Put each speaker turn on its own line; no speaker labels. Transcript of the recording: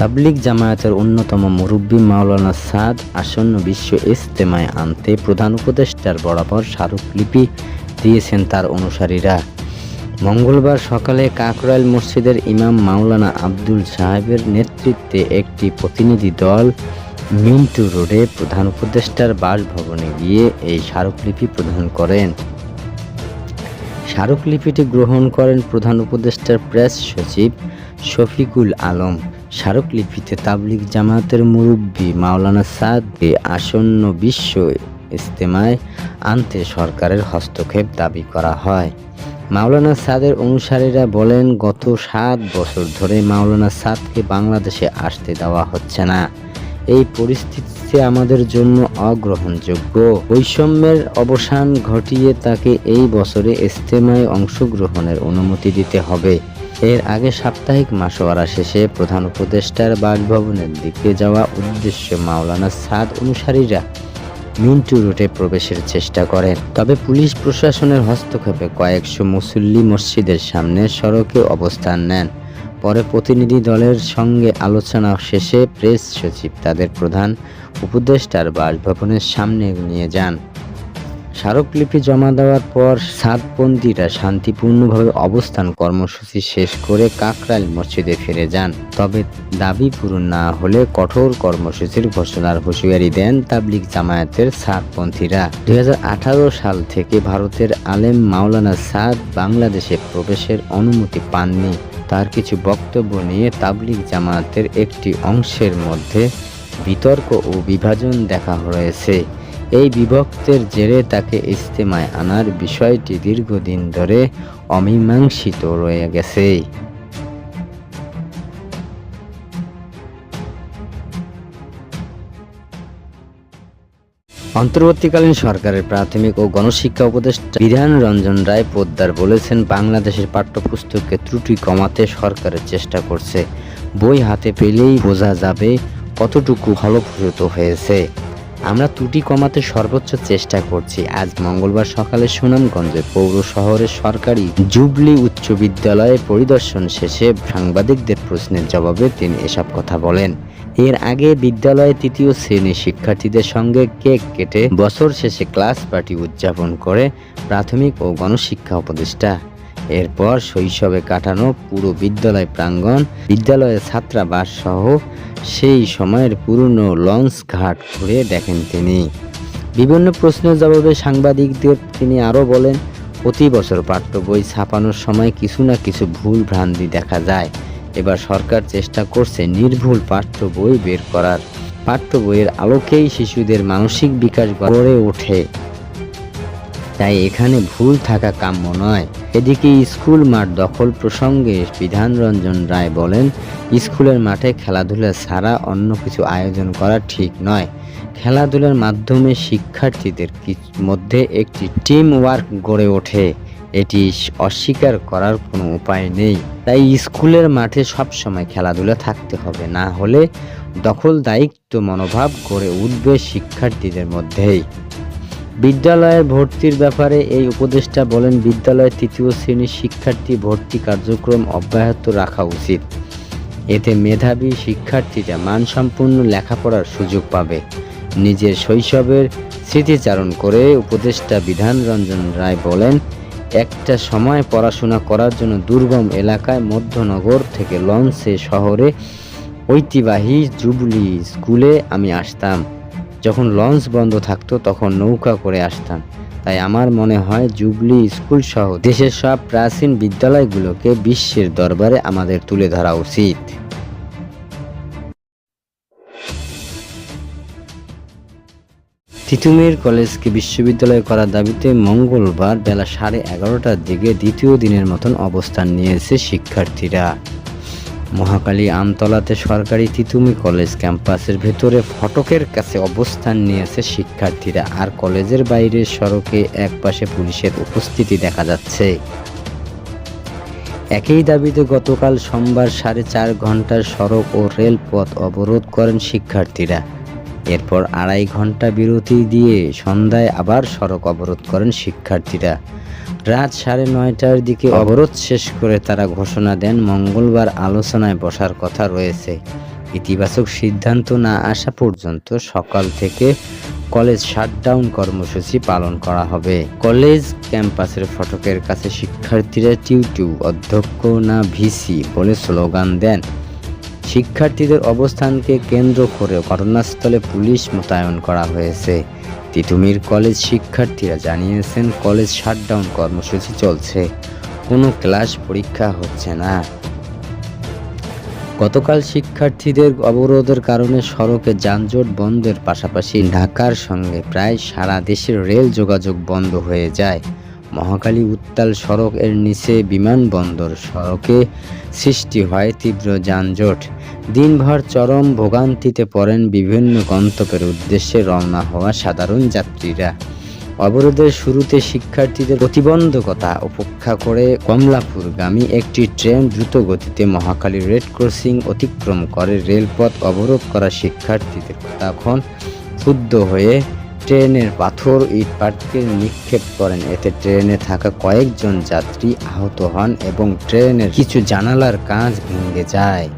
তাবলিগ জামায়াতের অন্যতম মুরব্বী মাওলানা সাদ আসন্ন বিশ্ব ইজতেমায় আনতে প্রধান উপদেষ্টার বরাবর স্মারকলিপি দিয়েছেন তার অনুসারীরা। মঙ্গলবার সকালে কাকরাইল মসজিদের ইমাম মাওলানা আব্দুল সাহেবের নেতৃত্বে একটি প্রতিনিধি দল মিন্টু রোডে প্রধান উপদেষ্টার বাসভবনে গিয়ে এই স্মারকলিপি প্রদান করেন। স্মারকলিপিটি গ্রহণ করেন প্রধান উপদেষ্টার প্রেস সচিব শফিকুল আলম। স্মারকলিপিতে তাবলিগ জামায়াতের মুরব্বী মাওলানা সাদকে আসন্ন বিশ্ব ইজতেমায় আনতে সরকারের হস্তক্ষেপ দাবি করা হয়। মাওলানা সাদের অনুসারীরা বলেন, গত সাত বছর ধরে মাওলানা সাদকে বাংলাদেশে আসতে দেওয়া হচ্ছে না। এই পরিস্থিতিতে আমাদের জন্য অগ্রহণযোগ্য বৈষম্যের অবসান ঘটিয়ে তাকে এই বছরে ইজতেমায় অংশগ্রহণের অনুমতি দিতে হবে। এর আগে সাপ্তাহিক মাসোয়ারা শেষে প্রধান উপদেষ্টার বাসভবনের দিকে যাওয়া উদ্দেশ্য মাওলানা সাদ অনুসারীরা মিন্টু রুটে প্রবেশের চেষ্টা করেন। তবে পুলিশ প্রশাসনের হস্তক্ষেপে কয়েকশো মুসল্লি মসজিদের সামনে সড়কে অবস্থান নেন। পরে প্রতিনিধি দলের সঙ্গে আলোচনা শেষে প্রেস সচিব তাদের প্রধান উপদেষ্টার বাসভবনের সামনে নিয়ে যান। স্মারকলিপি জমা দেওয়ার পর সাতপন্থীরা শান্তিপূর্ণভাবে অবস্থান কর্মসূচি শেষ করে কাকরাইল মসজিদে ফিরে যান। তবে দাবি পূরণ না হলে কঠোর কর্মসূচির ঘোষণার হুঁশিয়ারি দেন তাবলিগ জামায়াতের সাতপন্থীরা দু হাজার আঠারো সাল থেকে ভারতের আলেম মাওলানা সাদ বাংলাদেশে প্রবেশের অনুমতি পাননি। তার কিছু বক্তব্য নিয়ে তাবলিগ জামায়াতের একটি অংশের মধ্যে বিতর্ক ও বিভাজন দেখা হয়েছে। এই বিভক্তের জেরে তাকে ইজতেমায় আনার বিষয়টি দীর্ঘদিন ধরে অমীমাংসিত রয়ে গেছে। অন্তর্বর্তীকালীন সরকারের প্রাথমিক ও গণশিক্ষা উপদেষ্টা বিধান রঞ্জন রায় পোদ্দার বলেছেন, বাংলাদেশের পাঠ্যপুস্তকের ত্রুটি কমাতে সরকারের চেষ্টা করছে। বই হাতে পেলেই বোঝা যাবে কতটুকু ফলপ্রসূত হয়েছে। আমরা ত্রুটি কমাতে সর্বোচ্চ চেষ্টা করছি। আজ মঙ্গলবার সকালে সুনামগঞ্জে পৌর শহরের সরকারি জুবলি উচ্চ বিদ্যালয়ে পরিদর্শন শেষে সাংবাদিকদের প্রশ্নের জবাবে তিনি এসব কথা বলেন। এর আগে বিদ্যালয়ে তৃতীয় শ্রেণির শিক্ষার্থীদের সঙ্গে কেক কেটে বছর শেষে ক্লাস পার্টি উদযাপন করে প্রাথমিক ও গণশিক্ষা উপদেষ্টা এরপর শৈশবে কাটানো পুরো বিদ্যালয় প্রাঙ্গণ, বিদ্যালয়ের ছাত্রাবাস সহ সেই সময়ের পুরনো লঞ্চ ঘাট ঘুরে দেখেন তিনি। বিভিন্ন প্রশ্নের জবাবে সাংবাদিকদের তিনি আরও বলেন, প্রতি বছর পাঠ্য বই ছাপানোর সময় কিছু না কিছু ভুল ভ্রান্তি দেখা যায়। এবার সরকার চেষ্টা করছে নির্ভুল পাঠ্য বই বের করার। পাঠ্য বইয়ের আলোকেই শিশুদের মানসিক বিকাশ গড়ে ওঠে। তাই এখানে ভুল থাকা কাম্য নয়। এদিকে স্কুল মাঠ দখল প্রসঙ্গে বিধান রঞ্জন রায় বলেন, স্কুলের মাঠে খেলাধুলা ছাড়া অন্য কিছু আয়োজন করা ঠিক নয়। খেলাধুলার মাধ্যমে শিক্ষার্থীদের মধ্যে একটি টিম ওয়ার্ক গড়ে ওঠে। এটি অস্বীকার করার কোনো উপায় নেই। তাই স্কুলের মাঠে সবসময় খেলাধুলা থাকতে হবে, না হলে দখল দায়িত্ব মনোভাব গড়ে উঠবে শিক্ষার্থীদের মধ্যেই। বিদ্যালয়ের ভর্তির ব্যাপারে এই উপদেষ্টা বলেন বিদ্যালয়ের তৃতীয় শ্রেণির শিক্ষার্থী ভর্তি কার্যক্রম অব্যাহত রাখা উচিত। এতে মেধাবী শিক্ষার্থীরা মানসম্পন্ন লেখাপড়ার সুযোগ পাবে। নিজের শৈশবের স্মৃতিচারণ করে উপদেষ্টা বিধান রঞ্জন রায় বলেন, একটা সময় পড়াশোনা করার জন্য দুর্গম এলাকায় মধ্যনগর থেকে লঞ্চে শহরে ঐতিবাহী জুবলি স্কুলে আমি আসতাম। যখন লঞ্চ বন্ধ থাকতো তখন নৌকা করে আসতাম। তাই আমার মনে হয় জুবলি স্কুল সহ দেশের সব প্রাচীন বিদ্যালয়গুলোকে বিশ্বের দরবারে আমাদের তুলে ধরা উচিত। তিতুমির কলেজকে বিশ্ববিদ্যালয় করার দাবিতে মঙ্গলবার বেলা সাড়ে এগারোটার দিকে দ্বিতীয় দিনের মতন অবস্থান নিয়েছে শিক্ষার্থীরা। মহাকালী আমতলাতে সরকারি তিতুমি কলেজ ক্যাম্পাসের ভেতরে ফটকের কাছে অবস্থান নিয়েছে শিক্ষার্থীরা। আর কলেজের বাইরে সড়কে একপাশে পুলিশের উপস্থিতি দেখা যাচ্ছে। একই দাবিতে গতকাল সোমবার সাড়ে চার ঘণ্টার সড়ক ও রেলপথ অবরোধ করেন শিক্ষার্থীরা। এরপর আড়াই ঘণ্টা বিরতি দিয়ে সন্ধ্যায় আবার সড়ক অবরোধ করেন শিক্ষার্থীরা। রাত সাড়ে নয়টার দিকে অবরোধ শেষ করে তারা ঘোষণা দেন মঙ্গলবার আলোচনায় বসার কথা রয়েছে। ইতিবাচক সিদ্ধান্ত না আসা পর্যন্ত সকাল থেকে কলেজ শাটডাউন কর্মসূচি পালন করা হবে। কলেজ ক্যাম্পাসের ফটকের কাছে শিক্ষার্থীরা টিউ টিউ অধ্যক্ষ না ভিসি বলে স্লোগান দেন। শিক্ষার্থীদের অবস্থানকে কেন্দ্র করে ঘটনাস্থলে পুলিশ মোতায়েন করা হয়েছে। তিতুমির কলেজ শিক্ষার্থীরা জানিয়েছেন, কলেজ শাটডাউন কর্মসূচি চলছে। কোনো ক্লাস পরীক্ষা হচ্ছে না। গতকাল শিক্ষার্থীদের অবরোধের কারণে সড়কে যানজট বন্ধের পাশাপাশি ঢাকার সঙ্গে প্রায় সারা দেশের রেল যোগাযোগ বন্ধ হয়ে যায়। মহাকালী উত্তাল সড়ক এর নিচে বিমানবন্দর সড়কে সৃষ্টি হয় তীব্র যানজট। দিনভর চরম ভোগান্তিতে পড়েন বিভিন্ন গন্তব্যের উদ্দেশ্যে রওনা হওয়া সাধারণ যাত্রীরা। অবরোধের শুরুতে শিক্ষার্থীদের প্রতিবন্ধকতা উপেক্ষা করে কমলাপুরগামী একটি ট্রেন দ্রুত গতিতে মহাখালী রেড ক্রসিং অতিক্রম করে। রেলপথ অবরোধ করা শিক্ষার্থীদের তখন ক্ষুব্ধ হয়ে ট্রেনের পাথর ইট পাটকে নিক্ষেপ করেন। এতে ট্রেনে থাকা কয়েকজন যাত্রী আহত হন এবং ট্রেনের কিছু জানালার কাঁচ ভেঙে যায়।